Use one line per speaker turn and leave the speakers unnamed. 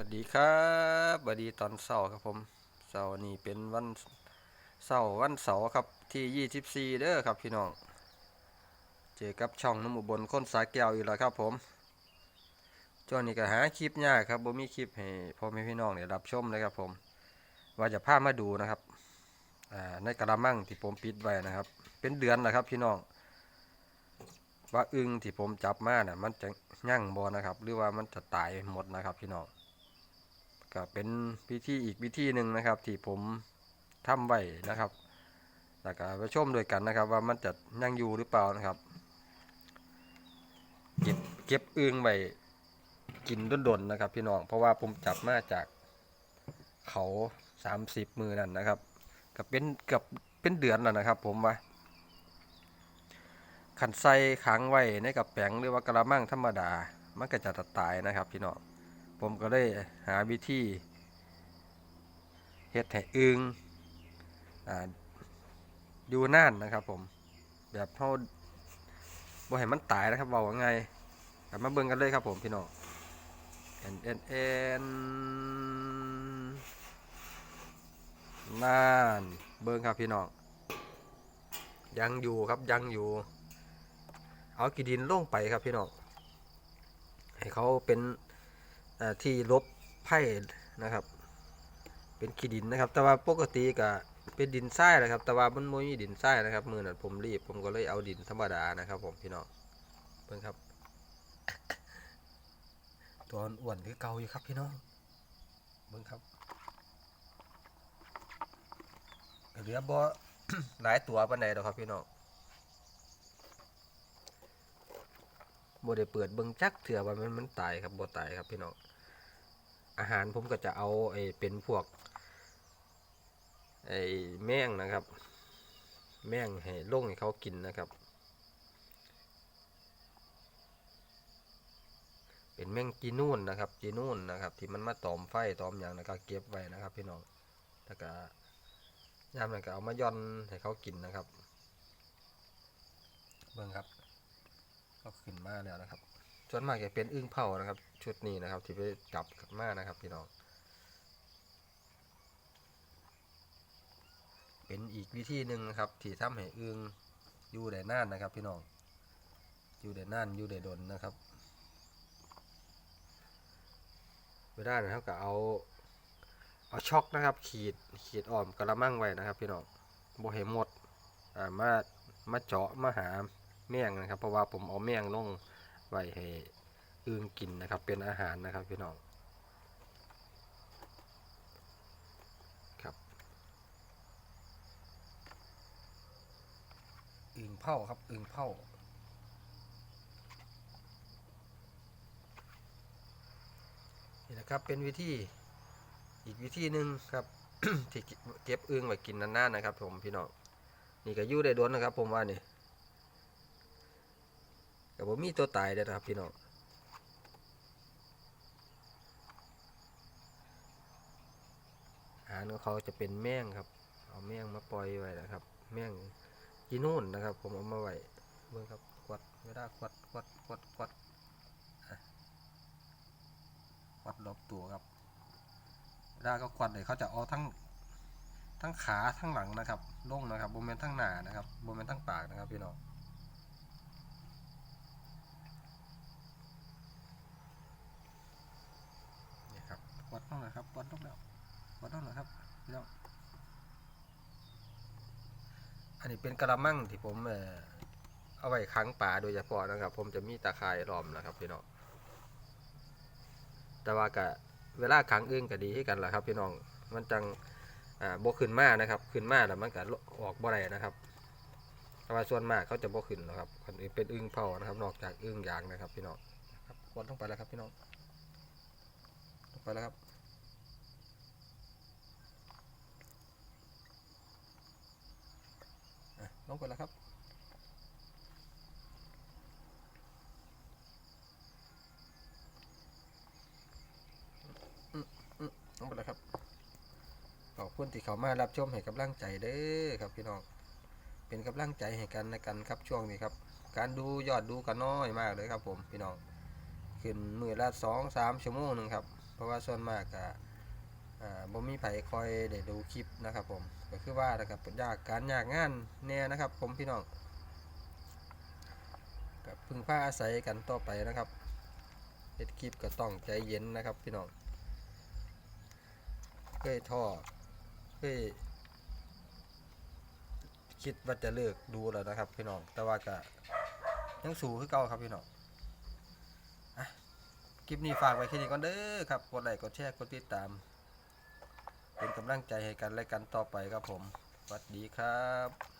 วัสดีครับสวัสดีตอนเสาร์ครับผมเสาร์นี้เป็นวันเสาร์วันเสาร์ครับที่ 24 เด้อครับพี่น้อง เจอกับช่องน้ำอุบลคนสาแก้วอยู่แล้วครับผมช่วงนี้ก็หาคลิปยากครับบ่มีคลิปให้พ่อแม่พี่น้องได้รับชมเลยครับผม ว่าจะพามาดูนะครับในกระมังที่ผมปิดไว้นะครับ เป็นเดือนนะครับพี่น้อง ว่าอึงที่ผมจับมาน่ะมันจะยั่งบ่นะครับ หรือว่ามันจะตายหมดนะครับพี่น้อง ก็เป็นวิธีอีกวิธีหนึ่งนะครับ ที่ผมทำไว้นะครับแล้วก็ไปชมด้วยกันนะครับ ว่ามันจะยังอยู่หรือเปล่านะครับเก็บเก็บอึ่งไว้กินดนๆนะครับ พี่น้องเพราะว่าผมจับมาจากเขาสามสิบมือนั่นนะครับก็เป็นเกับเป็นเดือนแล้วนะครับ ผมว่าขันใส่ขังไว้ในกระแปงหรือว่ากระมังธรรมดา มันก็จะตายนะครับ พี่น้อง ผมก็เลยหาวิธีเฮ็ดให้อึงอ่าอยู่นานนะครับ ผม แบบเฮาบ่ให้มันตายนะครับเว้าว่าไงกลับมาเบิ่งกันเลยครับผมพี่น้อง N N N นเอ็นน่านเบิ่งครับพี่น้องยังอยู่ครับยังอยู่ เอากีดินลงไปครับพี่น้องให้เขาเป็น ที่ลบไผ่นะครับ เป็นขี้ดินนะครับ แต่ว่าปกติก็เป็นดินทรายนะครับ แต่ว่ามันไม่มีดินทรายนะครับ มือนั้นผมรีบ ผมก็เลยเอาดินธรรมดานะครับผมพี่น้องเพิ่งครับ ตัวอ้วนคือเก่าอยู่ครับพี่น้องเบิ่งครับเหลือบ่หลายตัวปานใดดอกครับพี่น้อง บ่ได้เปิดเบิ่งจักเถื่อว่ามันมันตายครับบ่ตายครับพี่น้องอาหารผมก็จะเอาไอ้เป็นพวกไอ้แมงนะครับ แมงให้ลงให้เขากินนะครับ เป็นแมงจีนูนนะครับจีนูนนะครับ ที่มันมาตอมไฟตอมอย่างนะครับเก็บไว้นะครับ พี่น้องแล้วก็ยามนั้นก็เอามาย่อนให้เขากินนะครับ เบิ่งครับ ก็ขึ้นมาแล้วนะครับส่วนมากจะเป็นอึ้งเผานะครับ ชุดนี้นะครับ ที่ไปจับกลับมานะครับ พี่น้อง เป็นอีกวิธีหนึ่งนะครับที่ทำให้อึ้งอยู่ได้นานนะครับ พี่น้องอยู่ได้นานอยู่ได้ดนนะครับเวลานะครับก็เอาเอาช็อกนะครับ ขีดขีดอ้อมกระมังไว้นะครับ พี่น้องบ่ให้หมดอ่ามามาเจาะมาหา แมงนะครับ เพราะว่าผมเอาแมงลงไว้ให้อึ่งกินนะครับ เป็นอาหารนะครับพี่น้องครับอึ่งเผาครับอึ่งเผานี่นะครับเป็นวิธีอีกวิธีหนึ่งครับที่เก็บอึ่งไว้กินนานๆนะครับ ผมพี่น้องนี่ก็ยู่ได้โดนนะครับ ผมว่านี่ แต่ผมมีตัวตายด้อนะครับพี่น้องอาหารของเขาจะเป็นแมงครับ เอาแมงมาปล่อยไว้นะครับ แมงจีนู่นนะครับ ผมเอามาไว้เบิ่งครับควัดเวลาควัดควัดควัดควัดควัดรอบตัวครับเวลาก็ควัดเลยเขาจะเอาทั้งทั้งขาทั้งหลังนะครับลงนะครับโบเมนทั้งหน้านะครับโบเมนทั้งปากนะครับพี่น้อง นี่ ต้องนะครับวัดต้องแล้ววัดต้องนะครับพี่น้องอันนี้เป็นกระมังที่ผมเออเอาไว้ค้างปลาโดยเฉพาะนะครับ ผมจะมีตาข่ายล้อมนะครับพี่น้องแต่ว่ากะเวลาค้างอึ้งก็ดีให้กันแหละครับ พี่น้องมันจังอ่าบ่ขึ้นมานะครับ ขึ้นมาแล้วมันก็ออกบ่ได้นะครับแต่ว่าส่วนมากเขาจะบ่ขึ้นหรอกครับอันนี้เป็นอึ้งเผานะครับ นอกจากอึ้งยางนะครับ พี่น้องครับวัดลงไปแล้วครับพี่น้องลงไปแล้วครับ อะ ลงไปแล้วครับอืมอืมลงไปแล้วครับ ขอบคุณที่เขามารับชมให้กำลังใจเด้อครับพี่น้อง เป็นกำลังใจให้กันในกันครับช่วงนี้ครับ การดูยอดดูกันน้อยมากเลยครับผมพี่น้อง ขึ้นมือละสองสามชั่วโมงหนึ่งครับ เพราะว่าส่วนมากอ่า บ่มีไผคอยได้ดูคลิปนะครับผมก็คือว่านะครับยากการยากงานแน่นะครับ ผมพี่น้องก็พึ่งพาอาศัยกันต่อไปนะครับเฮ็ดคลิปก็ต้องใจเย็นนะครับพี่น้องเคยท้อเคยคิดว่าจะเลิกดูแล้วนะครับพี่น้องแต่ว่าก็ยังสู้คือเก่าครับพี่น้องคลิปนี้ฝากไว้แค่นี้ก่อนเด้อครับกดไลค์กดแชร์กดติดตาม เป็นกำลังใจให้กันและกันต่อไปครับผมสวัสดีครับ